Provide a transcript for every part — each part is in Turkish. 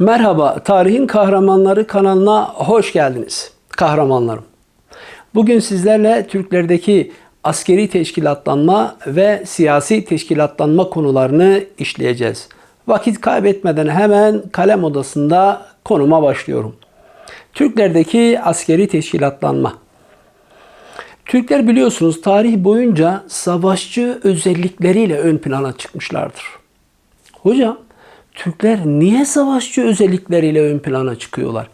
Merhaba, Tarihin Kahramanları kanalına hoş geldiniz. Kahramanlarım. Bugün sizlerle Türklerdeki askeri teşkilatlanma ve siyasi teşkilatlanma konularını işleyeceğiz. Vakit kaybetmeden hemen kalem odasında konuma başlıyorum. Türklerdeki askeri teşkilatlanma. Türkler biliyorsunuz tarih boyunca savaşçı özellikleriyle ön plana çıkmışlardır. Hocam, Türkler niye savaşçı özellikleriyle ön plana çıkıyorlar?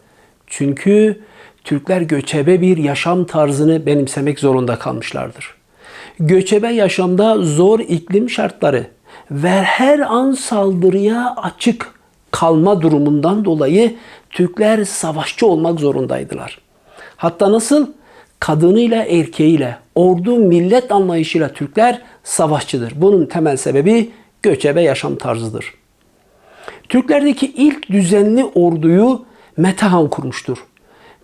Çünkü Türkler göçebe bir yaşam tarzını benimsemek zorunda kalmışlardır. Göçebe yaşamda zor iklim şartları ve her an saldırıya açık kalma durumundan dolayı Türkler savaşçı olmak zorundaydılar. Hatta nasıl? Kadınıyla erkeğiyle, ordu millet anlayışıyla Türkler savaşçıdır. Bunun temel sebebi göçebe yaşam tarzıdır. Türklerdeki ilk düzenli orduyu Metehan kurmuştur.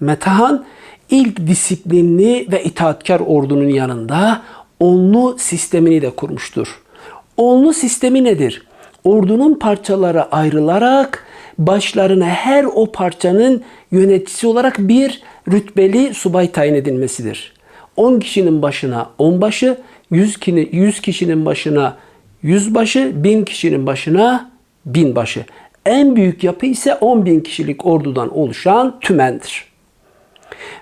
Metehan ilk disiplinli ve itaatkar ordunun yanında onlu sistemini de kurmuştur. Onlu sistemi nedir? Ordunun parçaları ayrılarak başlarına her o parçanın yöneticisi olarak bir rütbeli subay tayin edilmesidir. 10 kişinin başına 10 başı, 100 kişinin, 100 kişinin başına 100 başı, 1000 kişinin başına binbaşı. En büyük yapı ise 10 bin kişilik ordudan oluşan tümendir.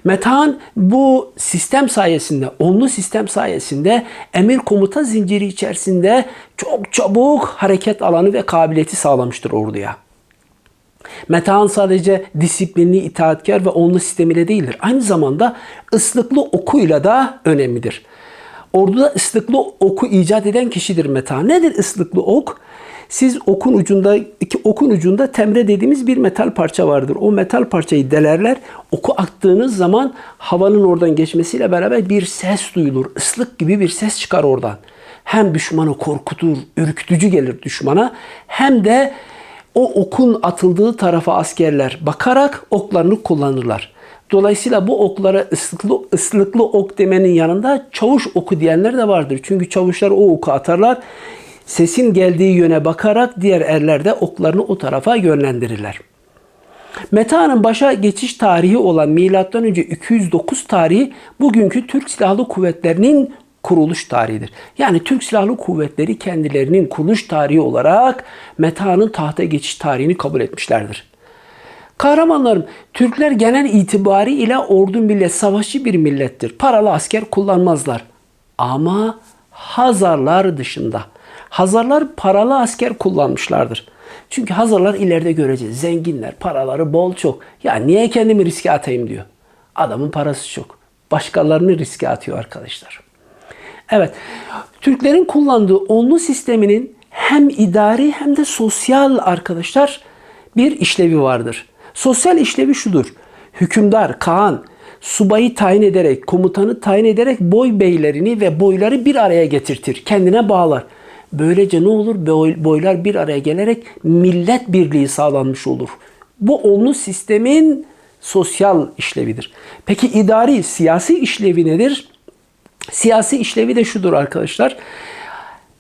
Metehan bu sistem sayesinde, onlu sistem sayesinde emir komuta zinciri içerisinde çok çabuk hareket alanı ve kabiliyeti sağlamıştır orduya. Metehan sadece disiplinli, itaatkar ve onlu sistemiyle değildir. Aynı zamanda ıslıklı okuyla da önemlidir. Orduda ıslıklı oku icat eden kişidir Metehan. Nedir ıslıklı ok? Siz okun ucunda iki okun ucunda temre dediğimiz bir metal parça vardır. O metal parçayı delerler. Oku attığınız zaman havanın oradan geçmesiyle beraber bir ses duyulur. Islık gibi bir ses çıkar oradan. Hem düşmanı korkutur, ürkütücü gelir düşmana hem de o okun atıldığı tarafa askerler bakarak oklarını kullanırlar. Dolayısıyla bu oklara ıslıklı, ıslıklı ok demenin yanında çavuş oku diyenler de vardır. Çünkü çavuşlar o oku atarlar sesin geldiği yöne bakarak diğer erler de oklarını o tarafa yönlendirirler. Meta'nın başa geçiş tarihi olan M.Ö. 209 tarihi bugünkü Türk Silahlı Kuvvetleri'nin kuruluş tarihidir. Yani Türk Silahlı Kuvvetleri kendilerinin kuruluş tarihi olarak Meta'nın tahta geçiş tarihini kabul etmişlerdir. Kahramanlarım, Türkler genel itibari ile ordu millet, savaşçı bir millettir. Paralı asker kullanmazlar. Ama Hazarlar dışında Hazarlar paralı asker kullanmışlardır. Çünkü Hazarlar ileride göreceğiz. Zenginler, paraları bol çok. Ya niye kendimi riske atayım diyor. Adamın parası çok. Başkalarını riske atıyor arkadaşlar. Evet, Türklerin kullandığı onlu sisteminin hem idari hem de sosyal arkadaşlar bir işlevi vardır. Sosyal işlevi şudur. Hükümdar, Kaan, subayı tayin ederek, komutanı tayin ederek boy beylerini ve boyları bir araya getirtir. Kendine bağlar. Böylece ne olur? Boylar bir araya gelerek millet birliği sağlanmış olur. Bu onlu sistemin sosyal işlevidir. Peki idari, siyasi işlevi nedir? Siyasi işlevi de şudur arkadaşlar.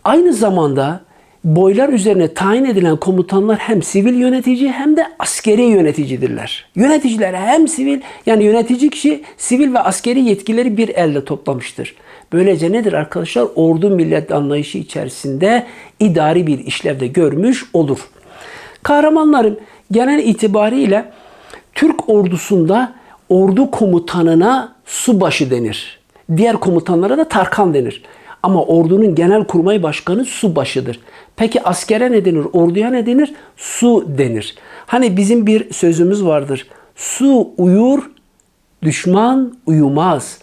Aynı zamanda boylar üzerine tayin edilen komutanlar hem sivil yönetici hem de askeri yöneticidirler. Yöneticiler hem sivil yani yönetici kişi sivil ve askeri yetkileri bir elde toplamıştır. Böylece nedir arkadaşlar? Ordu millet anlayışı içerisinde idari bir işlevde görmüş olur. Kahramanların genel itibariyle Türk ordusunda ordu komutanına subaşı denir. Diğer komutanlara da Tarkan denir. Ama ordunun genel kurmay başkanı subaşıdır. Peki askere ne denir? Orduya ne denir? Su denir. Hani bizim bir sözümüz vardır. Su uyur, düşman uyumaz.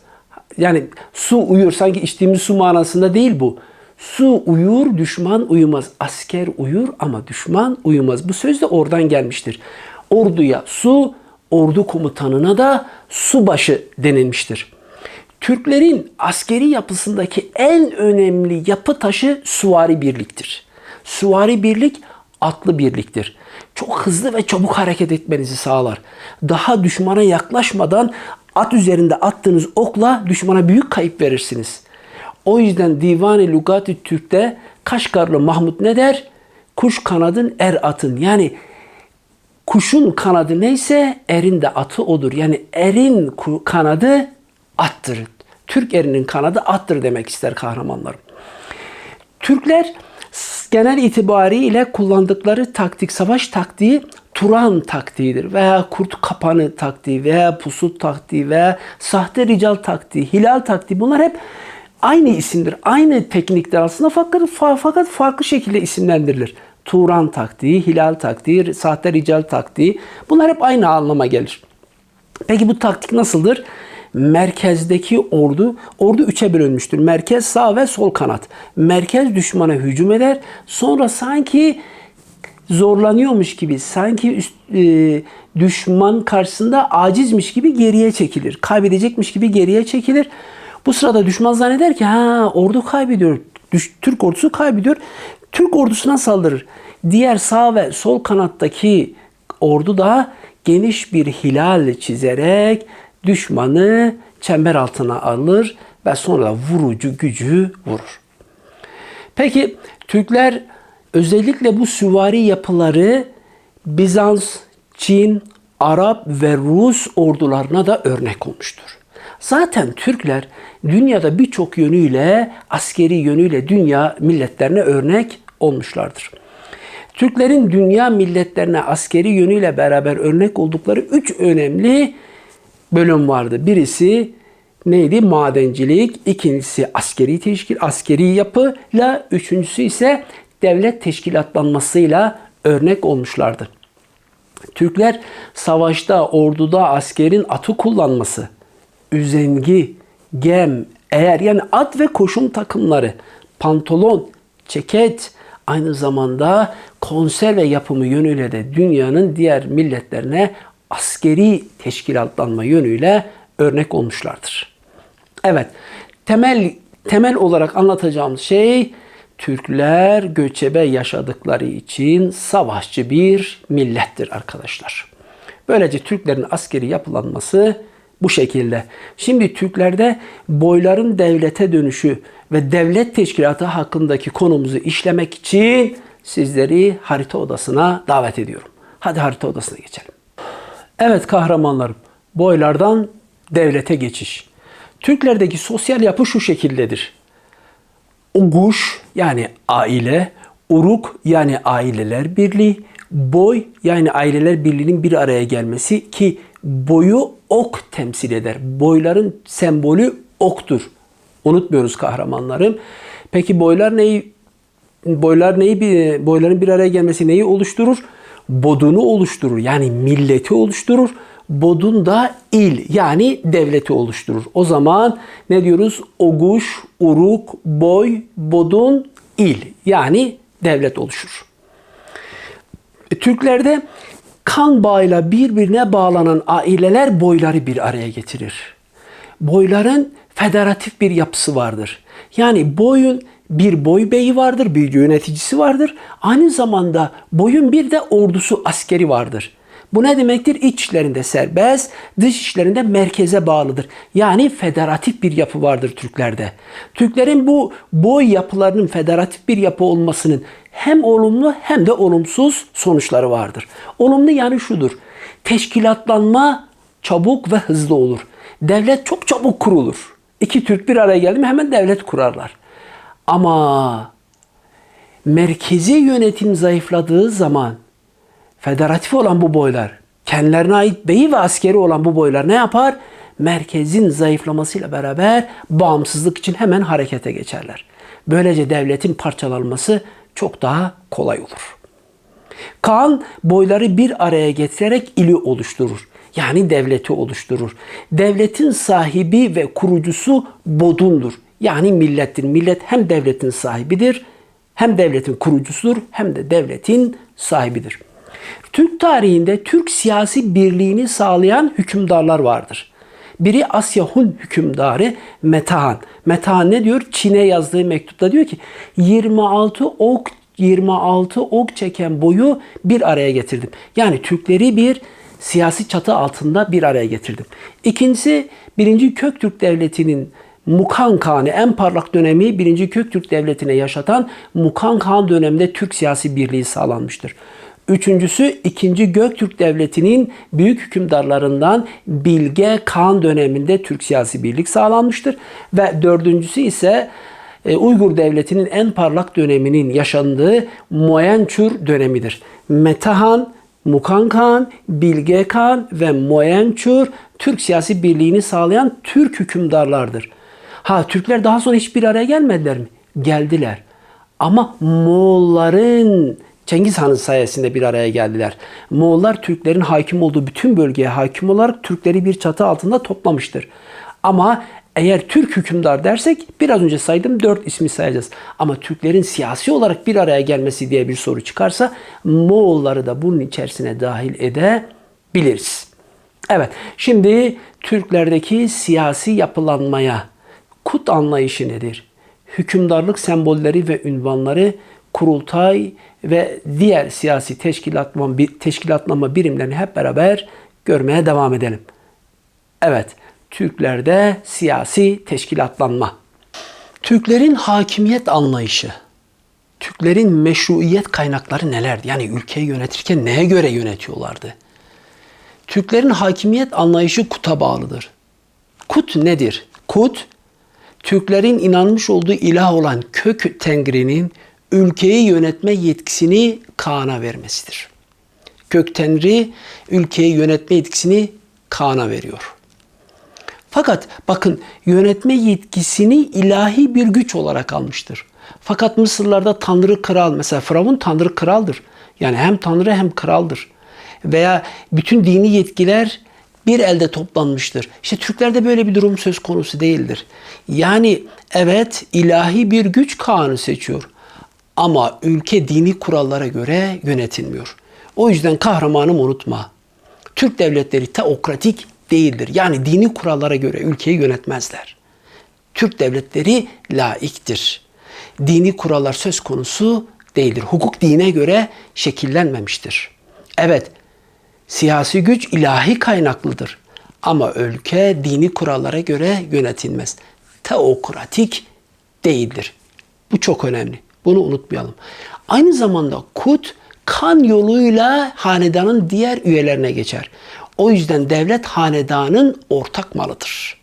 Yani su uyur sanki içtiğimiz su manasında değil bu. Su uyur, düşman uyumaz. Asker uyur ama düşman uyumaz. Bu söz de oradan gelmiştir. Orduya su, ordu komutanına da subaşı denilmiştir. Türklerin askeri yapısındaki en önemli yapı taşı suvari birliktir. Suvari birlik atlı birliktir. Çok hızlı ve çabuk hareket etmenizi sağlar. Daha düşmana yaklaşmadan at üzerinde attığınız okla düşmana büyük kayıp verirsiniz. O yüzden Divan-ı Lugati Türk'te Kaşgarlı Mahmut ne der? Kuş kanadın er atın. Yani Kuşun kanadı neyse erin de atı odur. Yani erin kanadı attır. Türk erinin kanadı attır demek ister kahramanlarım. Türkler genel itibariyle kullandıkları taktik, savaş taktiği Turan taktiğidir veya kurt kapanı taktiği veya pusut taktiği veya sahte rical taktiği, hilal taktiği bunlar hep aynı isimdir. Aynı teknikler aslında fakat, fa- fakat farklı şekilde isimlendirilir. Turan taktiği, hilal taktiği, sahte rical taktiği bunlar hep aynı anlama gelir. Peki bu taktik nasıldır? Merkezdeki ordu, ordu üçe bölünmüştür. Merkez sağ ve sol kanat. Merkez düşmana hücum eder. Sonra sanki zorlanıyormuş gibi, sanki üst, e, düşman karşısında acizmiş gibi geriye çekilir. Kaybedecekmiş gibi geriye çekilir. Bu sırada düşman zanneder ki ha ordu kaybediyor. Düş- Türk ordusu kaybediyor. Türk ordusuna saldırır. Diğer sağ ve sol kanattaki ordu da geniş bir hilal çizerek düşmanı çember altına alır ve sonra vurucu gücü vurur. Peki Türkler özellikle bu süvari yapıları Bizans, Çin, Arap ve Rus ordularına da örnek olmuştur. Zaten Türkler dünyada birçok yönüyle, askeri yönüyle dünya milletlerine örnek olmuşlardır. Türklerin dünya milletlerine askeri yönüyle beraber örnek oldukları üç önemli bölüm vardı. Birisi neydi? Madencilik, ikincisi askeri teşkil, askeri yapıyla, üçüncüsü ise devlet teşkilatlanmasıyla örnek olmuşlardı. Türkler savaşta, orduda askerin atı kullanması, üzengi, gem, eğer yani at ve koşum takımları, pantolon, ceket, aynı zamanda konserve yapımı yönüyle de dünyanın diğer milletlerine askeri teşkilatlanma yönüyle örnek olmuşlardır. Evet, temel temel olarak anlatacağımız şey Türkler göçebe yaşadıkları için savaşçı bir millettir arkadaşlar. Böylece Türklerin askeri yapılanması bu şekilde. Şimdi Türklerde boyların devlete dönüşü ve devlet teşkilatı hakkındaki konumuzu işlemek için sizleri harita odasına davet ediyorum. Hadi harita odasına geçelim. Evet kahramanlarım, boylardan devlete geçiş. Türklerdeki sosyal yapı şu şekildedir. Oguş yani aile, uruk yani aileler birliği, boy yani aileler birliğinin bir araya gelmesi ki boyu ok temsil eder. Boyların sembolü oktur. Unutmuyoruz kahramanlarım. Peki boylar neyi boylar neyi boyların bir araya gelmesi neyi oluşturur? Bodunu oluşturur. Yani milleti oluşturur. Bodun da il yani devleti oluşturur. O zaman ne diyoruz? Oguş, uruk, boy, bodun, il yani devlet oluşur. E, Türklerde kan bağıyla birbirine bağlanan aileler boyları bir araya getirir. Boyların federatif bir yapısı vardır. Yani boyun bir boy beyi vardır, bir yöneticisi vardır. Aynı zamanda boyun bir de ordusu, askeri vardır. Bu ne demektir? İç işlerinde serbest, dış işlerinde merkeze bağlıdır. Yani federatif bir yapı vardır Türklerde. Türklerin bu boy yapılarının federatif bir yapı olmasının hem olumlu hem de olumsuz sonuçları vardır. Olumlu yani şudur. Teşkilatlanma çabuk ve hızlı olur. Devlet çok çabuk kurulur. İki Türk bir araya geldi mi hemen devlet kurarlar. Ama merkezi yönetim zayıfladığı zaman federatif olan bu boylar, kendilerine ait beyi ve askeri olan bu boylar ne yapar? Merkezin zayıflamasıyla beraber bağımsızlık için hemen harekete geçerler. Böylece devletin parçalanması çok daha kolay olur. Kaan boyları bir araya getirerek ili oluşturur. Yani devleti oluşturur. Devletin sahibi ve kurucusu bodundur. Yani millettir. Millet hem devletin sahibidir, hem devletin kurucusudur, hem de devletin sahibidir. Türk tarihinde Türk siyasi birliğini sağlayan hükümdarlar vardır. Biri Asya Hun hükümdarı Metehan. Metehan ne diyor? Çin'e yazdığı mektupta diyor ki 26 ok 26 ok çeken boyu bir araya getirdim. Yani Türkleri bir siyasi çatı altında bir araya getirdim. İkincisi 1. Köktürk Devleti'nin Mukan Kağan'ı en parlak dönemi 1. Köktürk Devleti'ne yaşatan Mukan Kağan döneminde Türk siyasi birliği sağlanmıştır. Üçüncüsü 2. Göktürk Devleti'nin büyük hükümdarlarından Bilge Kağan döneminde Türk siyasi birlik sağlanmıştır. Ve dördüncüsü ise e, Uygur Devleti'nin en parlak döneminin yaşandığı Moyençur dönemidir. Metahan, Mukan Kağan, Bilge Kağan ve Moyençur Türk siyasi birliğini sağlayan Türk hükümdarlardır. Ha Türkler daha sonra hiçbir araya gelmediler mi? Geldiler. Ama Moğolların Cengiz Han'ın sayesinde bir araya geldiler. Moğollar Türklerin hakim olduğu bütün bölgeye hakim olarak Türkleri bir çatı altında toplamıştır. Ama eğer Türk hükümdar dersek biraz önce saydım dört ismi sayacağız. Ama Türklerin siyasi olarak bir araya gelmesi diye bir soru çıkarsa Moğolları da bunun içerisine dahil edebiliriz. Evet şimdi Türklerdeki siyasi yapılanmaya kut anlayışı nedir? Hükümdarlık sembolleri ve ünvanları kurultay ve diğer siyasi teşkilatlama, teşkilatlama birimlerini hep beraber görmeye devam edelim. Evet, Türklerde siyasi teşkilatlanma. Türklerin hakimiyet anlayışı, Türklerin meşruiyet kaynakları nelerdi? Yani ülkeyi yönetirken neye göre yönetiyorlardı? Türklerin hakimiyet anlayışı kuta bağlıdır. Kut nedir? Kut, Türklerin inanmış olduğu ilah olan kök tengrinin ülkeyi yönetme yetkisini Kaan'a vermesidir. Kök Tenri ülkeyi yönetme yetkisini Kaan'a veriyor. Fakat bakın yönetme yetkisini ilahi bir güç olarak almıştır. Fakat Mısırlarda tanrı kral mesela Firavun tanrı kraldır. Yani hem tanrı hem kraldır. Veya bütün dini yetkiler bir elde toplanmıştır. İşte Türklerde böyle bir durum söz konusu değildir. Yani evet ilahi bir güç Kaan'ı seçiyor. Ama ülke dini kurallara göre yönetilmiyor. O yüzden kahramanım unutma. Türk devletleri teokratik değildir. Yani dini kurallara göre ülkeyi yönetmezler. Türk devletleri laiktir. Dini kurallar söz konusu değildir. Hukuk dine göre şekillenmemiştir. Evet, siyasi güç ilahi kaynaklıdır. Ama ülke dini kurallara göre yönetilmez. Teokratik değildir. Bu çok önemli. Bunu unutmayalım. Aynı zamanda kut kan yoluyla hanedanın diğer üyelerine geçer. O yüzden devlet hanedanın ortak malıdır.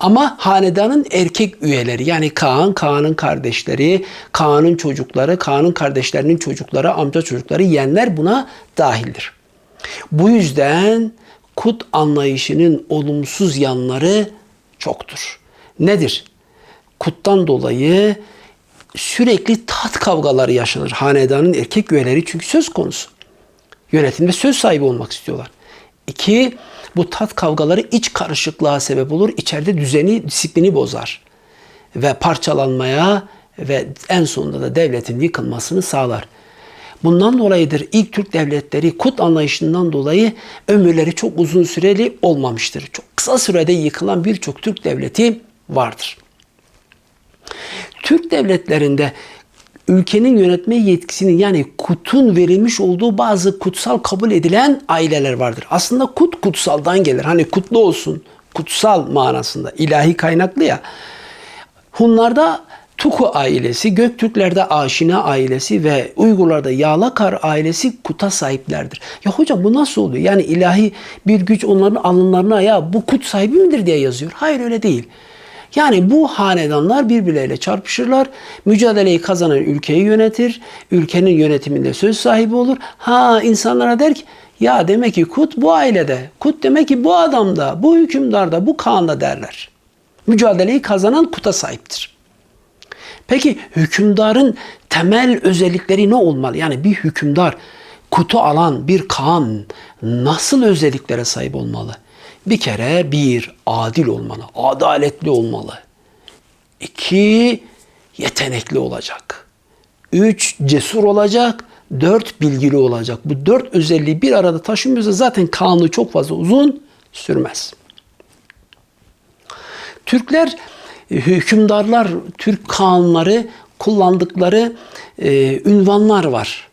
Ama hanedanın erkek üyeleri yani Kaan, Kaan'ın kardeşleri, Kaan'ın çocukları, Kaan'ın kardeşlerinin çocukları, amca çocukları, yeğenler buna dahildir. Bu yüzden kut anlayışının olumsuz yanları çoktur. Nedir? Kuttan dolayı sürekli tat kavgaları yaşanır. Hanedanın erkek üyeleri çünkü söz konusu. Yönetimde söz sahibi olmak istiyorlar. İki, bu tat kavgaları iç karışıklığa sebep olur. İçeride düzeni, disiplini bozar. Ve parçalanmaya ve en sonunda da devletin yıkılmasını sağlar. Bundan dolayıdır ilk Türk devletleri kut anlayışından dolayı ömürleri çok uzun süreli olmamıştır. Çok kısa sürede yıkılan birçok Türk devleti vardır. Türk devletlerinde ülkenin yönetme yetkisinin yani kutun verilmiş olduğu bazı kutsal kabul edilen aileler vardır. Aslında kut kutsaldan gelir. Hani kutlu olsun, kutsal manasında, ilahi kaynaklı ya. Hunlarda Tuku ailesi, Göktürklerde Aşina ailesi ve Uygurlarda Yağlakar ailesi kuta sahiplerdir. Ya hocam bu nasıl oluyor? Yani ilahi bir güç onların alınlarına ya bu kut sahibi midir diye yazıyor. Hayır öyle değil. Yani bu hanedanlar birbirleriyle çarpışırlar. Mücadeleyi kazanan ülkeyi yönetir. Ülkenin yönetiminde söz sahibi olur. Ha insanlara der ki ya demek ki Kut bu ailede. Kut demek ki bu adamda, bu hükümdarda, bu kağanda derler. Mücadeleyi kazanan Kut'a sahiptir. Peki hükümdarın temel özellikleri ne olmalı? Yani bir hükümdar kutu alan bir kan nasıl özelliklere sahip olmalı? Bir kere bir adil olmalı, adaletli olmalı. İki yetenekli olacak. Üç cesur olacak. Dört bilgili olacak. Bu dört özelliği bir arada taşımıyorsa zaten kanunu çok fazla uzun sürmez. Türkler hükümdarlar, Türk kanunları kullandıkları e, ünvanlar var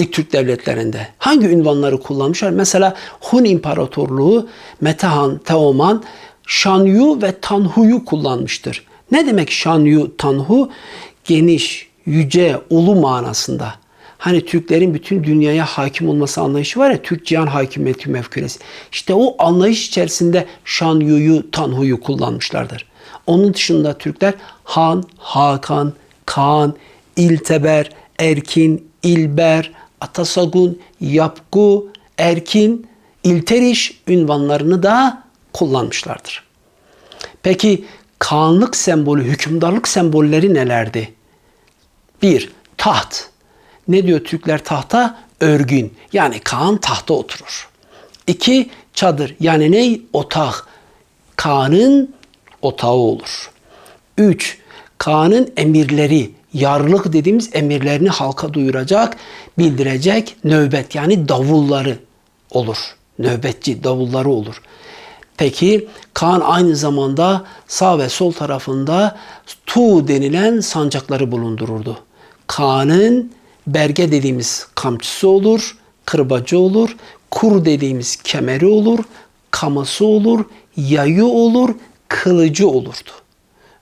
ilk Türk devletlerinde. Hangi ünvanları kullanmışlar? Mesela Hun İmparatorluğu Metehan, Teoman, Şanyu ve Tanhu'yu kullanmıştır. Ne demek Şanyu, Tanhu? Geniş, yüce, ulu manasında. Hani Türklerin bütün dünyaya hakim olması anlayışı var ya Türk cihan hakimiyeti mefküresi. İşte o anlayış içerisinde Şan Yu'yu, Tanhu'yu kullanmışlardır. Onun dışında Türkler Han, Hakan, Kaan, İlteber, Erkin, İlber, Atasagun, Yapgu, Erkin, İlteriş ünvanlarını da kullanmışlardır. Peki Kaanlık sembolü, hükümdarlık sembolleri nelerdi? Bir, taht. Ne diyor Türkler tahta? Örgün. Yani Kaan tahta oturur. İki, çadır. Yani ne? Otak. Kaan'ın otağı olur. Üç, Kaan'ın emirleri, yarlık dediğimiz emirlerini halka duyuracak, bildirecek nöbet yani davulları olur. Nöbetçi davulları olur. Peki Kaan aynı zamanda sağ ve sol tarafında Tu denilen sancakları bulundururdu. Kaan'ın berge dediğimiz kamçısı olur, kırbacı olur, kur dediğimiz kemeri olur, kaması olur, yayı olur, kılıcı olurdu.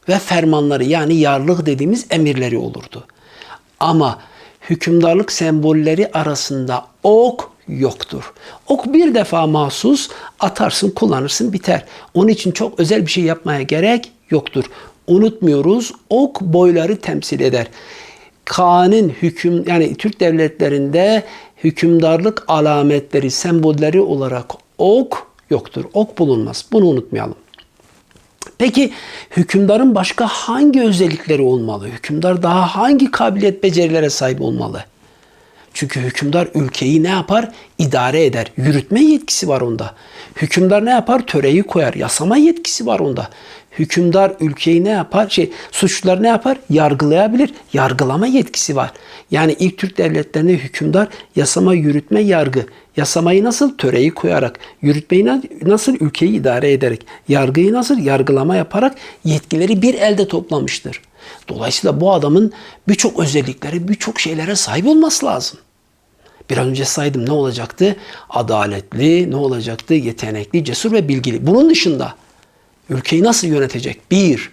Ve fermanları yani yarlık dediğimiz emirleri olurdu. Ama hükümdarlık sembolleri arasında ok yoktur. Ok bir defa mahsus atarsın, kullanırsın, biter. Onun için çok özel bir şey yapmaya gerek yoktur. Unutmuyoruz ok boyları temsil eder. Kaan'ın hüküm yani Türk devletlerinde hükümdarlık alametleri, sembolleri olarak ok yoktur. Ok bulunmaz. Bunu unutmayalım. Peki hükümdarın başka hangi özellikleri olmalı? Hükümdar daha hangi kabiliyet becerilere sahip olmalı? Çünkü hükümdar ülkeyi ne yapar? İdare eder. Yürütme yetkisi var onda. Hükümdar ne yapar? Töreyi koyar. Yasama yetkisi var onda. Hükümdar ülkeyi ne yapar? Şey, suçlular ne yapar? Yargılayabilir. Yargılama yetkisi var. Yani ilk Türk devletlerinde hükümdar yasama, yürütme, yargı. Yasamayı nasıl? Töreyi koyarak. Yürütmeyi nasıl? Ülkeyi idare ederek. Yargıyı nasıl? Yargılama yaparak yetkileri bir elde toplamıştır. Dolayısıyla bu adamın birçok özellikleri, birçok şeylere sahip olması lazım. Bir an önce saydım ne olacaktı? Adaletli, ne olacaktı? Yetenekli, cesur ve bilgili. Bunun dışında ülkeyi nasıl yönetecek? Bir,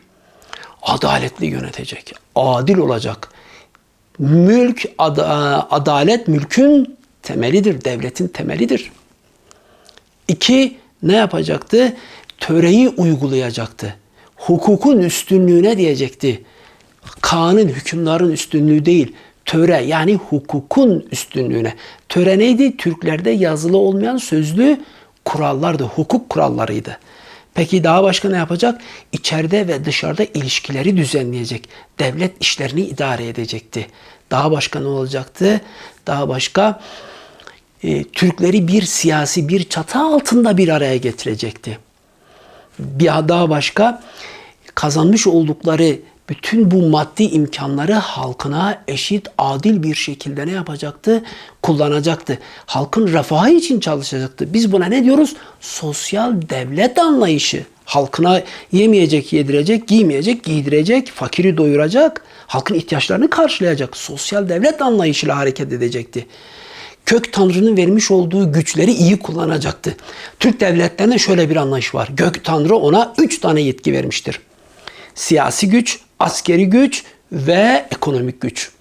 adaletli yönetecek. Adil olacak. Mülk, ad adalet mülkün temelidir, devletin temelidir. İki, ne yapacaktı? Töreyi uygulayacaktı. Hukukun üstünlüğüne diyecekti. Kaan'ın, hükümdarın üstünlüğü değil, töre yani hukukun üstünlüğüne. Töre neydi? Türklerde yazılı olmayan sözlü kurallardı, hukuk kurallarıydı. Peki daha başka ne yapacak? İçeride ve dışarıda ilişkileri düzenleyecek. Devlet işlerini idare edecekti. Daha başka ne olacaktı? Daha başka e, Türkleri bir siyasi bir çatı altında bir araya getirecekti. Bir daha başka kazanmış oldukları bütün bu maddi imkanları halkına eşit, adil bir şekilde ne yapacaktı? Kullanacaktı. Halkın refahı için çalışacaktı. Biz buna ne diyoruz? Sosyal devlet anlayışı. Halkına yemeyecek, yedirecek, giymeyecek, giydirecek, fakiri doyuracak, halkın ihtiyaçlarını karşılayacak. Sosyal devlet anlayışıyla hareket edecekti kök tanrının vermiş olduğu güçleri iyi kullanacaktı. Türk devletlerinde şöyle bir anlayış var. Gök tanrı ona üç tane yetki vermiştir. Siyasi güç, askeri güç ve ekonomik güç.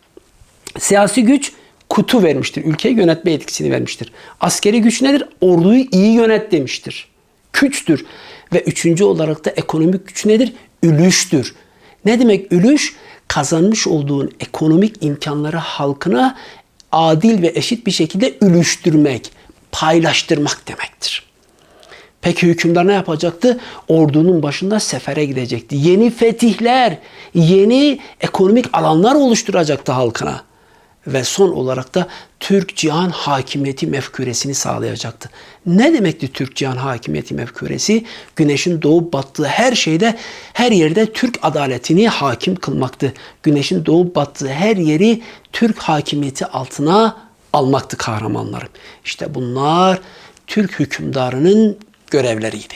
Siyasi güç kutu vermiştir. Ülkeyi yönetme etkisini vermiştir. Askeri güç nedir? Orduyu iyi yönet demiştir. Güçtür. Ve üçüncü olarak da ekonomik güç nedir? Ülüştür. Ne demek ülüş? Kazanmış olduğun ekonomik imkanları halkına adil ve eşit bir şekilde ülüştürmek, paylaştırmak demektir. Peki hükümdar ne yapacaktı? Ordunun başında sefere gidecekti. Yeni fetihler, yeni ekonomik alanlar oluşturacaktı halkına. Ve son olarak da Türk cihan hakimiyeti mefküresini sağlayacaktı. Ne demekti Türk cihan hakimiyeti mefküresi? Güneşin doğup battığı her şeyde, her yerde Türk adaletini hakim kılmaktı. Güneşin doğup battığı her yeri Türk hakimiyeti altına almaktı kahramanlarım. İşte bunlar Türk hükümdarının görevleriydi.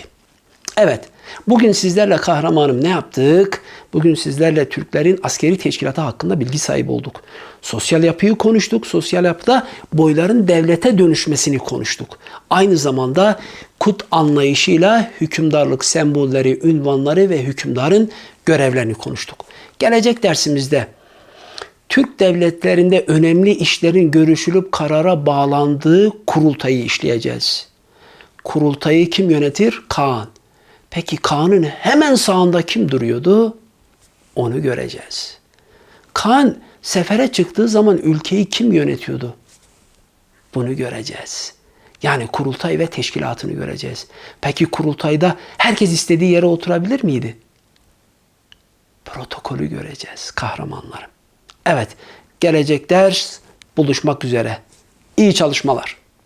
Evet, bugün sizlerle kahramanım ne yaptık? Bugün sizlerle Türklerin askeri teşkilatı hakkında bilgi sahibi olduk. Sosyal yapıyı konuştuk. Sosyal yapıda boyların devlete dönüşmesini konuştuk. Aynı zamanda kut anlayışıyla hükümdarlık sembolleri, ünvanları ve hükümdarın görevlerini konuştuk. Gelecek dersimizde Türk devletlerinde önemli işlerin görüşülüp karara bağlandığı kurultayı işleyeceğiz. Kurultayı kim yönetir? Kaan. Peki Kaan'ın hemen sağında kim duruyordu? Onu göreceğiz. Kaan sefere çıktığı zaman ülkeyi kim yönetiyordu? Bunu göreceğiz. Yani kurultay ve teşkilatını göreceğiz. Peki kurultayda herkes istediği yere oturabilir miydi? Protokolü göreceğiz kahramanlarım. Evet, gelecek ders buluşmak üzere. İyi çalışmalar.